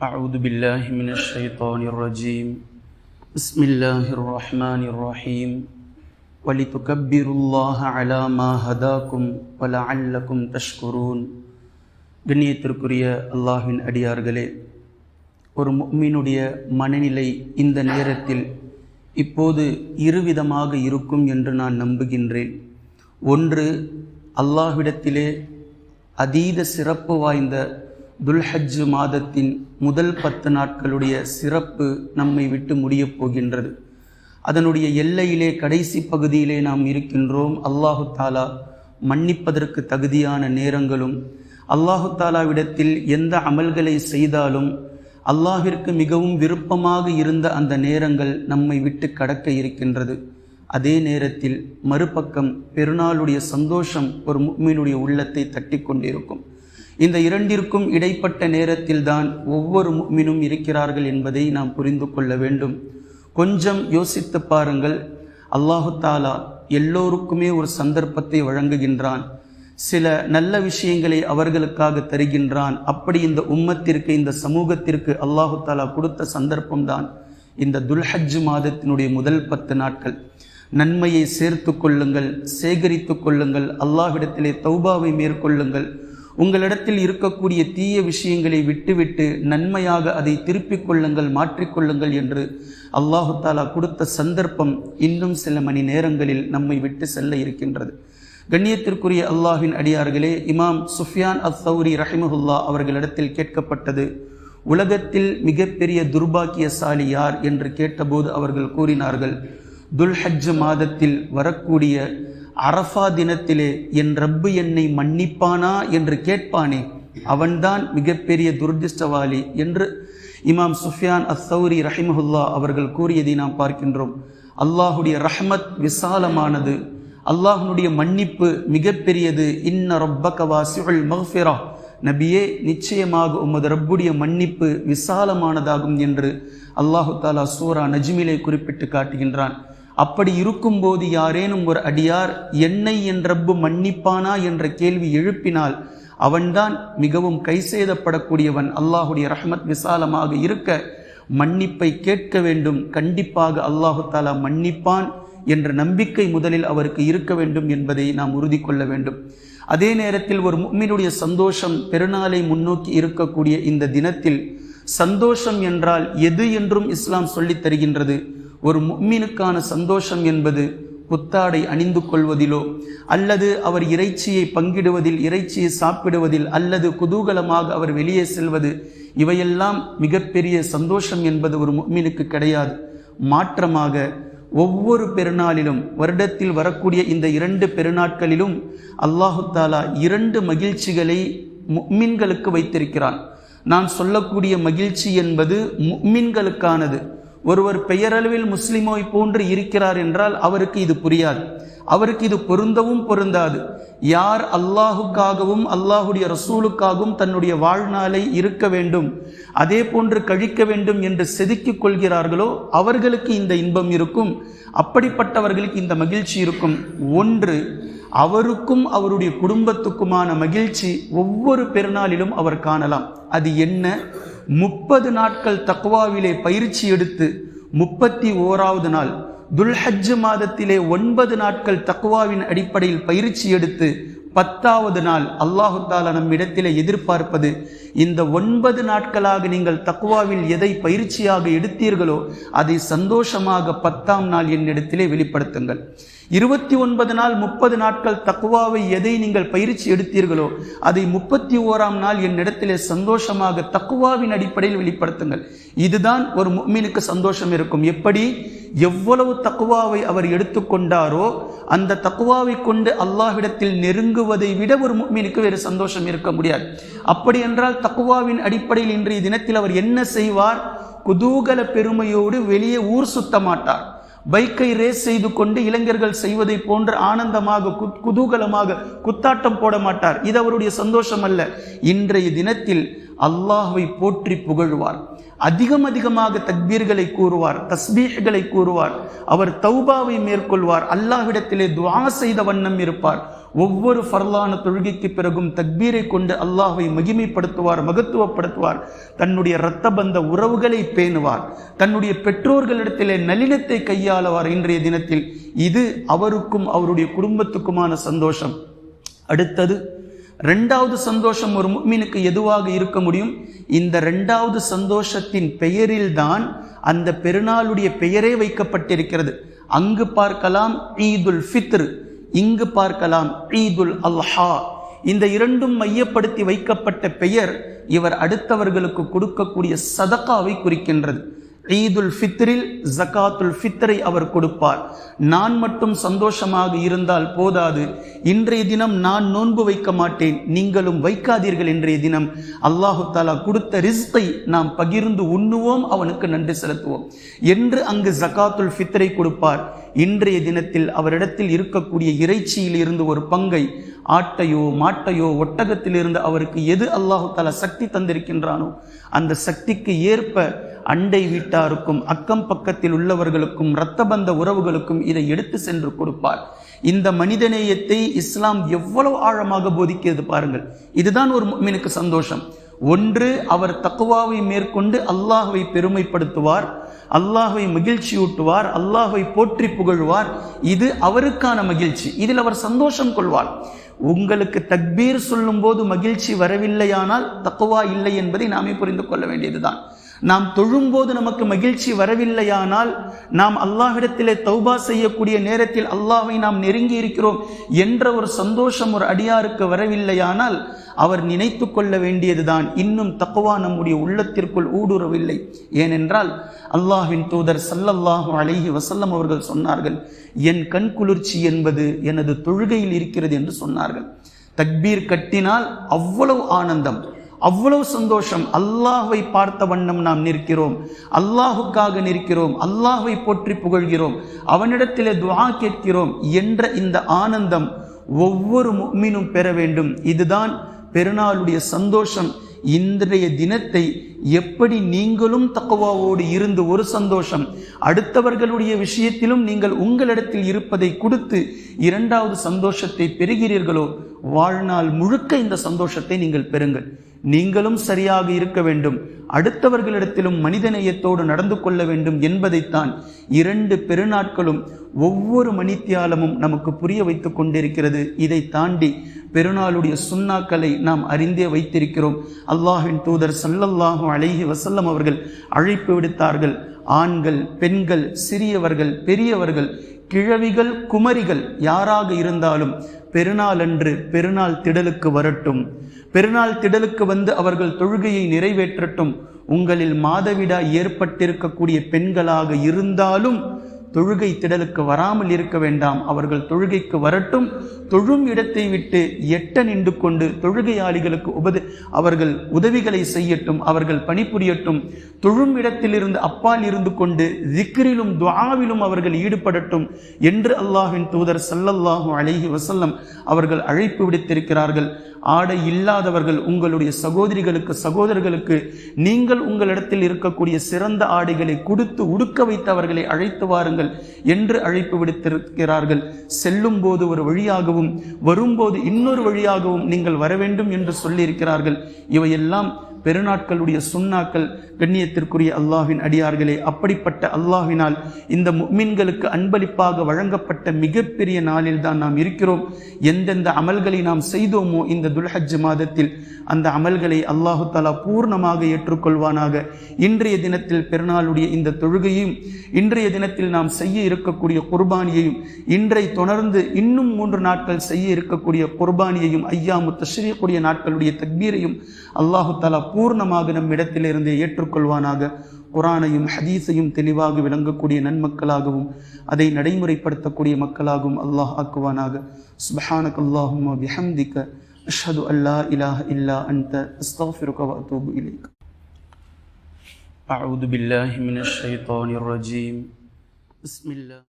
أعوذ بالله من الشيطان الرجيم بسم الله الرحمن الرحيم ولتكبروا الله على ما هداكم ولعلكم تشكرون கண்ணியத்திற்குரிய அல்லாஹ்வின் அடியார்களே ஒரு முஃமினுடைய மனநிலை இந்த நேரத்தில் இப்போது இருவிதமாக இருக்கும் என்று நான் நம்புகின்றேன் ஒன்று அல்லாஹ்விடத்திலே அதீத சிறப்பு வாய்ந்த துல்ஹஜ் மாதத்தின் முதல் பத்து நாட்களுடைய சிறப்பு நம்மை விட்டு முடியப் போகின்றது. அதனுடைய எல்லையிலே கடைசி பகுதியிலே நாம் இருக்கின்றோம். அல்லாஹு தாலா மன்னிப்பதற்கு தகுதியான நேரங்களும் அல்லாஹு தாலாவிடத்தில் எந்த அமல்களை செய்தாலும் அல்லாஹிற்கு மிகவும் விருப்பமாக இருந்த அந்த நேரங்கள் நம்மை விட்டு கடக்க இருக்கின்றது. அதே நேரத்தில் மறுபக்கம் பெருநாளுடைய சந்தோஷம் ஒரு முக்மீனுடைய உள்ளத்தை தட்டி கொண்டிருக்கும் இந்த இரண்டிற்கும் இடைப்பட்ட நேரத்தில்தான் ஒவ்வொரு முக்மினும் இருக்கிறார்கள் என்பதை நாம் புரிந்து கொள்ள வேண்டும். கொஞ்சம் யோசித்து பாருங்கள். அல்லாஹு தாலா எல்லோருக்குமே ஒரு சந்தர்ப்பத்தை வழங்குகின்றான். சில நல்ல விஷயங்களை அவர்களுக்காக தருகின்றான். அப்படி இந்த உம்மத்திற்கு இந்த சமூகத்திற்கு அல்லாஹு தாலா கொடுத்த சந்தர்ப்பம்தான் இந்த துல்ஹஜ் மாதத்தினுடைய முதல் பத்து நாட்கள். நன்மையை சேர்த்து கொள்ளுங்கள் சேகரித்து கொள்ளுங்கள் அல்லாஹ்விடத்திலே தௌபாவை மேற்கொள்ளுங்கள். உங்களிடத்தில் இருக்கக்கூடிய தீய விஷயங்களை விட்டுவிட்டு நன்மையாக அதை திருப்பிக் கொள்ளுங்கள் மாற்றிக்கொள்ளுங்கள் என்று அல்லாஹு தாலா கொடுத்த சந்தர்ப்பம் இன்னும் சில மணி நேரங்களில் நம்மை விட்டு செல்ல இருக்கின்றது. கண்ணியத்திற்குரிய அல்லாஹின் அடியார்களே இமாம் சுஃபியான் அத் சௌரி ரஹிமஹுல்லா அவர்களிடத்தில் கேட்கப்பட்டது உலகத்தில் மிகப்பெரிய துர்பாக்கியசாலி யார்? என்று கேட்டபோது அவர்கள் கூறினார்கள் துல்ஹஜ் மாதத்தில் வரக்கூடிய அரஃபா தினத்திலே என் ரப்பு என்னை மன்னிப்பானா? என்று கேட்பானே அவன்தான் மிகப்பெரிய துர்திஷ்டவாளி என்று இமாம் சுஃபியான் அசௌரி ரஹிமஹுல்லா அவர்கள் கூறியதை நாம் பார்க்கின்றோம். அல்லாஹுடைய ரஹமத் விசாலமானது. அல்லாஹனுடைய மன்னிப்பு மிகப்பெரியது. இன்ன ரொப்பக வாசிகள் மஹ்ஃபிரா நபியே நிச்சயமாக உமது ரப்புடைய மன்னிப்பு விசாலமானதாகும் என்று அல்லாஹு தாலா சூரா நஜ்மிலே குறிப்பிட்டு காட்டுகின்றான். அப்படி இருக்கும்போது யாரேனும் ஒரு அடியார் என்னை என் ரப்பு மன்னிப்பானா என்ற கேள்வி எழுப்பினால் அவன்தான் மிகவும் கைசேதப்படக்கூடியவன் அல்லாஹுடைய ரஹமத் விசாலமாக இருக்க மன்னிப்பை கேட்க வேண்டும். கண்டிப்பாக அல்லாஹு தாலா மன்னிப்பான் என்ற நம்பிக்கை முதலில் அவருக்கு இருக்க வேண்டும் என்பதை நாம் உறுதி கொள்ள வேண்டும். அதே நேரத்தில் ஒரு முக்மினுடைய சந்தோஷம் பெருநாளை முன்னோக்கி இருக்கக்கூடிய இந்த தினத்தில் சந்தோஷம் என்றால் எது என்றும் இஸ்லாம் சொல்லித் தருகின்றது. ஒரு முக்மீனுக்கான சந்தோஷம் என்பது புத்தாடை அணிந்து கொள்வதிலோ அல்லது அவர் இறைச்சியை பங்கிடுவதில் இறைச்சியை சாப்பிடுவதில் அல்லது குதூகலமாக அவர் வெளியே செல்வது இவையெல்லாம் மிகப்பெரிய சந்தோஷம் என்பது ஒரு முக்மீனுக்கு கிடையாது. மாற்றமாக ஒவ்வொரு பெருநாளிலும் வருடத்தில் வரக்கூடிய இந்த இரண்டு பெருநாட்களிலும் அல்லாஹு தாலா இரண்டு மகிழ்ச்சிகளை முக்மின்களுக்கு வைத்திருக்கிறான். நான் சொல்லக்கூடிய மகிழ்ச்சி என்பது முக்மின்களுக்கானது. ஒருவர் பெயரளவில் முஸ்லிமோய் போன்று இருக்கிறார் என்றால் அவருக்கு இது புரியாது. அவருக்கு இது பொருந்தவும் பொருந்தாது. யார் அல்லாஹுக்காகவும் அல்லாஹுடைய ரசூலுக்காகவும் தன்னுடைய வாழ்நாளை இருக்க வேண்டும் அதே போன்று கழிக்க வேண்டும் என்று செதுக்கிக் கொள்கிறார்களோ அவர்களுக்கு இந்த இன்பம் இருக்கும். அப்படிப்பட்டவர்களுக்கு இந்த மகிழ்ச்சி இருக்கும். ஒன்று அவருக்கும் அவருடைய குடும்பத்துக்குமான மகிழ்ச்சி ஒவ்வொரு பெருநாளிலும் அவர் காணலாம். அது என்ன? முப்பது நாட்கள் தக்குவாவிலே பயிற்சி எடுத்து முப்பத்தி ஓராவது நாள் துல்ஹஜ் மாதத்திலே ஒன்பது நாட்கள் தக்குவாவின் அடிப்படையில் பயிற்சி எடுத்து பத்தாவது நாள் அல்லாஹு தாலா நம்மிடத்தில் எதிர்பார்ப்பது இந்த ஒன்பது நாட்களாக நீங்கள் தக்குவாவில் எதை பயிற்சியாக எடுத்தீர்களோ அதை சந்தோஷமாக பத்தாம் நாள் என்னிடத்திலே வெளிப்படுத்துங்கள். இருபத்தி ஒன்பது நாள் முப்பது நாட்கள் தக்குவாவை எதை நீங்கள் பயிற்சி எடுத்தீர்களோ அதை முப்பத்தி ஓராம் நாள் என்னிடத்திலே சந்தோஷமாக தக்குவாவின் அடிப்படையில் வெளிப்படுத்துங்கள். இதுதான் ஒரு மீனுக்கு சந்தோஷம் இருக்கும். எப்படி? எவ்வளவு தக்குவாவை அவர் எடுத்துக்கொண்டாரோ அந்த தக்குவாவை கொண்டு அல்லாஹ்விடத்தில் நெருங்குவதை விட ஒரு மீனுக்கு வேறு சந்தோஷம் இருக்க முடியாது. அப்படி என்றால் தக்குவாவின் அடிப்படையில் இன்றைய தினத்தில் அவர் என்ன செய்வார்? குதூகல பெருமையோடு வெளியே ஊர் சுத்த மாட்டார். பைக்கை ரேஸ் செய்து கொண்டு இளைஞர்கள் செய்வதை போன்று ஆனந்தமாக குதூகலமாக குத்தாட்டம் போட மாட்டார். இது அவருடைய சந்தோஷம் அல்ல. இன்றைய தினத்தில் அல்லாஹுவை போற்றி புகழ்வார். அதிகம் அதிகமாக தக்பீர்களை கூறுவார் தஸ்பீஹ்களை கூறுவார் அவர் தௌபாவை மேற்கொள்வார் அல்லாஹ்விடத்திலே துவா செய்த வண்ணம் இருப்பார். ஒவ்வொரு ஃபர்லான தொழுகைக்கு பிறகும் தக்பீரை கொண்டு அல்லாஹை மகிமைப்படுத்துவார் மகத்துவப்படுத்துவார். தன்னுடைய இரத்த பந்த உறவுகளை பேணுவார். தன்னுடைய பெற்றோர்களிடத்திலே நளினத்தை கையாளவார் இன்றைய தினத்தில். இது அவருக்கும் அவருடைய குடும்பத்துக்குமான சந்தோஷம். அடுத்தது ரெண்டாவது சந்தோஷம் ஒரு மீனுக்கு எதுவாக இருக்க முடியும்? இந்த ரெண்டாவது சந்தோஷத்தின் பெயரில்தான் அந்த பெருநாளுடைய பெயரே வைக்கப்பட்டிருக்கிறது. அங்கு பார்க்கலாம் ஈதுல் ஃபித்ர் இங்கு பார்க்கலாம் ஈதுல் அல்ஹா. இந்த இரண்டும் மையப்படுத்தி வைக்கப்பட்ட பெயர் இவர் அடுத்தவர்களுக்கு கொடுக்கக்கூடிய சதக்காவை குறிக்கின்றது. ஈதுல் ஃபித்ரில் ஜகாத்துல் ஃபித்ரை அவர் கொடுப்பார். நான் மட்டும் சந்தோஷமாக இருந்தால் போதாது. இன்றைய தினம் நான் நோன்பு வைக்க மாட்டேன். நீங்களும் வைக்காதீர்கள் இன்றைய தினம். அல்லாஹு தாலா கொடுத்த ரிஸ்கை நாம் பகிர்ந்து உண்ணுவோம் அவனுக்கு நன்றி செலுத்துவோம். என்று அங்கு ஜகாத்துல் ஃபித்ரை கொடுப்பார். இன்றைய தினத்தில் அவரிடத்தில் இருக்கக்கூடிய இறைச்சியில் இருந்து ஒரு பங்கை ஆட்டையோ மாட்டையோ ஒட்டகத்திலிருந்து அவருக்கு எது அல்லாஹு தாலா சக்தி தந்திருக்கின்றானோ அந்த சக்திக்கு ஏற்ப அண்டை வீட்டாருக்கும் அக்கம் பக்கத்தில் உள்ளவர்களுக்கும் இரத்தபந்த உறவுகளுக்கும் இதை எடுத்து சென்று கொடுப்பார். இந்த மனிதநேயத்தை இஸ்லாம் எவ்வளவு ஆழமாக போதிக்கிறது பாருங்கள். இதுதான் ஒரு மீனுக்கு சந்தோஷம். ஒன்று அவர் தக்குவாவை மேற்கொண்டு அல்லாஹுவை பெருமைப்படுத்துவார் அல்லாஹுவை மகிழ்ச்சியூட்டுவார் அல்லாஹுவை போற்றி புகழ்வார். இது அவருக்கான மகிழ்ச்சி. இதில் அவர் சந்தோஷம் கொள்வார். உங்களுக்கு தக்பீர் சொல்லும் போது மகிழ்ச்சி வரவில்லையானால் தக்குவா இல்லை என்பதை நாமே புரிந்து கொள்ள வேண்டியதுதான். நாம் தொழும்போது நமக்கு மகிழ்ச்சி வரவில்லையானால் நாம் அல்லாஹிடத்திலே தௌபா செய்யக்கூடிய நேரத்தில் அல்லாஹை நாம் நெருங்கி இருக்கிறோம் என்ற ஒரு சந்தோஷம் ஒரு அடியாருக்கு வரவில்லையானால் அவர் நினைத்து கொள்ள வேண்டியதுதான். இன்னும் தக்குவா நம்முடைய உள்ளத்திற்குள் ஊடுருவில்லை ஏனென்றால் அல்லாஹின் தூதர் சல்லல்லாஹு அழகி வசல்லம் அவர்கள் சொன்னார்கள் என் கண் குளிர்ச்சி என்பது எனது தொழுகையில் இருக்கிறது என்று சொன்னார்கள். தக்பீர் கட்டினால் அவ்வளவு ஆனந்தம். அவ்வளவு சந்தோஷம். அல்லாஹை பார்த்த வண்ணம் நாம் நிற்கிறோம். அல்லாஹுக்காக நிற்கிறோம். அல்லாஹை போற்றி புகழ்கிறோம். அவனிடத்திலே துவா கேட்கிறோம் என்ற இந்த ஆனந்தம் ஒவ்வொரு மீனும் பெற வேண்டும். இதுதான் பெருநாளுடைய சந்தோஷம். இன்றைய தினத்தை எப்படி நீங்களும் தக்குவாவோடு இருந்து ஒரு சந்தோஷம் அடுத்தவர்களுடைய விஷயத்திலும் நீங்கள் உங்களிடத்தில் இருப்பதை கொடுத்து இரண்டாவது சந்தோஷத்தை பெறுகிறீர்களோ வாழ்நாள் முழுக்க இந்த சந்தோஷத்தை நீங்கள் பெறுங்கள். நீங்களும் சரியாக இருக்க வேண்டும் அடுத்தவர்களிடத்திலும் மனிதநேயத்தோடு நடந்து கொள்ள வேண்டும் என்பதைத்தான் இரண்டு பெருநாட்களும் ஒவ்வொரு மணித்தியாலமும் நமக்கு புரிய வைத்து கொண்டிருக்கிறது. இதை தாண்டி பெருநாளுடைய சுண்ணாக்களை நாம் அறிந்தே வைத்திருக்கிறோம். அல்லாஹின் தூதர் சல்லல்லாஹு அலைஹி வசல்லம் அவர்கள் அழைப்பு விடுத்தார்கள். ஆண்கள் பெண்கள் சிறியவர்கள் பெரியவர்கள் கிழவிகள் குமரிகள் யாராக இருந்தாலும் பெருநாள் அன்று பெருநாள் திடலுக்கு வரட்டும். பெருநாள் திடலுக்கு வந்து அவர்கள் தொழுகையை நிறைவேற்றட்டும். உங்களில் மாதவிடா ஏற்பட்டிருக்கக்கூடிய பெண்களாக இருந்தாலும் தொழுகை திடலுக்கு வராமல் இருக்க வேண்டாம். அவர்கள் தொழுகைக்கு வரட்டும். தொழும் இடத்தை விட்டு எட்ட நின்று கொண்டு தொழுகையாளிகளுக்கு உபதி அவர்கள் உதவிகளை செய்யட்டும். அவர்கள் பணிபுரியட்டும். தொழும் இடத்திலிருந்து அப்பால் இருந்து கொண்டு திக்ரிலும் துவாவிலும் அவர்கள் ஈடுபடட்டும் என்று அல்லாஹின் தூதர் சல்லல்லாஹு அழகி வசல்லம் அவர்கள் அழைப்பு விடுத்திருக்கிறார்கள். ஆடை இல்லாதவர்கள் உங்களுடைய சகோதரிகளுக்கு சகோதரர்களுக்கு நீங்கள் உங்களிடத்தில் இருக்கக்கூடிய சிறந்த ஆடைகளை கொடுத்து உடுக்க வைத்து அவர்களை அழைத்து வாருங்கள். என்று அழைப்பு விடுத்திருக்கிறார்கள். செல்லும் போது ஒரு வழியாகவும் வரும்போது இன்னொரு வழியாகவும் நீங்கள் வர வேண்டும் என்று சொல்லியிருக்கிறார்கள். இவையெல்லாம் பெருநாட்களுடைய சுண்ணாக்கள் கண்ணியத்திற்குரிய அல்லாஹின் அடியார்களே அப்படிப்பட்ட அல்லாஹினால் இந்த மீன்களுக்கு அன்பளிப்பாக வழங்கப்பட்ட மிகப்பெரிய நாளில் தான் நாம் இருக்கிறோம். எந்தெந்த அமல்களை நாம் செய்தோமோ இந்த துல்ஹஜ் மாதத்தில் அந்த அமல்களை அல்லாஹு தாலா பூர்ணமாக ஏற்றுக்கொள்வானாக. இன்றைய தினத்தில் பெருநாளுடைய இந்த தொழுகையும் இன்றைய தினத்தில் நாம் செய்ய இருக்கக்கூடிய குர்பானியையும் இன்றை தொடர்ந்து இன்னும் மூன்று நாட்கள் செய்ய இருக்கக்கூடிய குர்பானியையும் ஐயா முத்தஸ்ரீக்கூடிய நாட்களுடைய தக்பீரையும் அல்லாஹு தாலா பூர்ணமாக நம் இடத்திலிருந்து ஏற்றுக்கொள்வானாக குரானையும் ஹதீஸையும் தெளிவாக விளங்கக்கூடிய நன்மக்களாகவும் அதை நடைமுறைப்படுத்தக்கூடிய மக்களாகவும் அல்லாஹ் ஆக்குவானாக சுபஹானக் அல்லாஹும் பிஹம்திக்க அஷ்ஹது அல்லா இலாஹ இல்லா அன்த அஸ்தஃபிருக வ அத்தூபு இலைக் أعوذ بالله من الشيطان الرجيم بسم الله